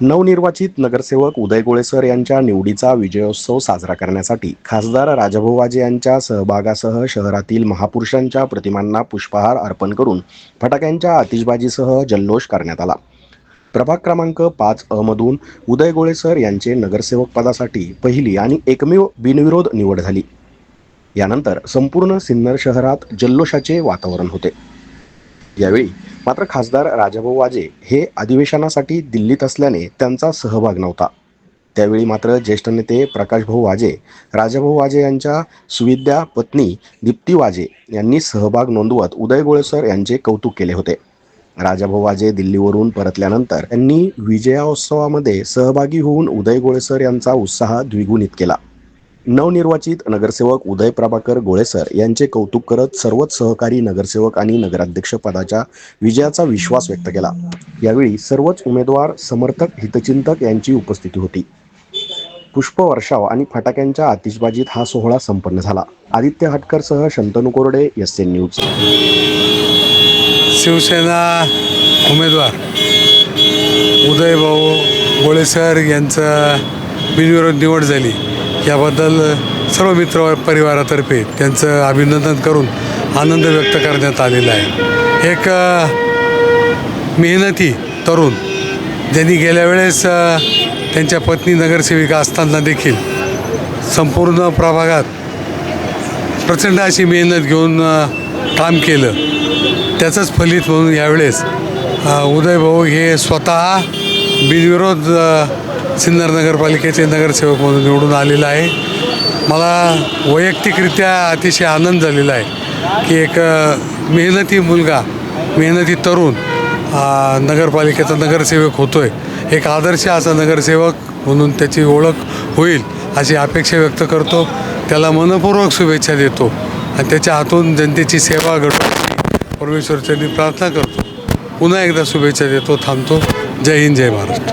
नवनिर्वाचित नगरसेवक उदय गोळेसर यांच्या निवडीचा विजयोत्सव साजरा करण्यासाठी खासदार राजाभाऊ वाजे यांच्या सहभागासह शहरातील महापुरुषांच्या प्रतिमांना पुष्पहार अर्पण करून फटाक्यांच्या आतिषबाजीसह जल्लोष करण्यात आला. प्रभाग क्रमांक पाच अमधून उदय गोळेसर यांचे नगरसेवक पदासाठी पहिली आणि एकमेव बिनविरोध निवड झाली. यानंतर संपूर्ण सिन्नर शहरात जल्लोषाचे वातावरण होते. यावेळी मात्र खासदार राजाभाऊ वाजे हे अधिवेशनासाठी दिल्लीत असल्याने त्यांचा सहभाग नव्हता. त्यावेळी मात्र ज्येष्ठ नेते प्रकाशभाऊ वाजे राजाभाऊ वाजे यांच्या सुविद्या पत्नी दीप्ती वाजे यांनी सहभाग नोंदवत उदय गोळेसर यांचे कौतुक केले होते. राजाभाऊ वाजे दिल्लीवरून परतल्यानंतर त्यांनी विजयोत्सवामध्ये सहभागी होऊन उदय गोळेसर यांचा उत्साह द्विगुणित केला. नवनिर्वाचित नगरसेवक उदय प्रभाकर गोळेसर यांचे कौतुक करत सर्वच सहकारी नगरसेवक आणि नगराध्यक्ष पदाच्या विजयाचा विश्वास व्यक्त केला. यावेळी सर्वच उमेदवार समर्थक हितचिंतक यांची उपस्थिती होती. पुष्पवर्षाव आणि फटाक्यांच्या आतिषबाजीत हा सोहळा संपन्न झाला. आदित्य हटकरसह शंतनू कोरडे एस एन न्यूज. शिवसेना उमेदवार उदयभाऊ गोळेसर यांचं बिनविरोध निवड झाली. याबद्दल सर्व मित्र परिवारातर्फे त्यांचं अभिनंदन करून आनंद व्यक्त करण्यात आलेला आहे. एक मेहनती तरुण ज्यांनी गेल्या वेळेस त्यांच्या पत्नी नगरसेविका असताना देखील संपूर्ण प्रभागात प्रचंड अशी मेहनत घेऊन काम केलं. त्याचंच फलित म्हणून यावेळेस उदय उदयभाऊ हे स्वतः बिनविरोध सिन्नर नगरपालिकेचे नगरसेवक म्हणून निवडून आलेला आहे. मला वैयक्तिकरित्या अतिशय आनंद झालेला आहे की एक मेहनती मुलगा मेहनती तरुण नगरपालिकेचा नगरसेवक होतो आहे एक आदर्श असा नगरसेवक म्हणून त्याची ओळख होईल अशी अपेक्षा व्यक्त करतो. त्याला मनपूर्वक शुभेच्छा देतो आणि त्याच्या हातून जनतेची सेवा घडतो परमेश्वरच्यांनी प्रार्थना करतो. पुन्हा एकदा शुभेच्छा देतो थांबतो. जय हिंद जय महाराष्ट्र.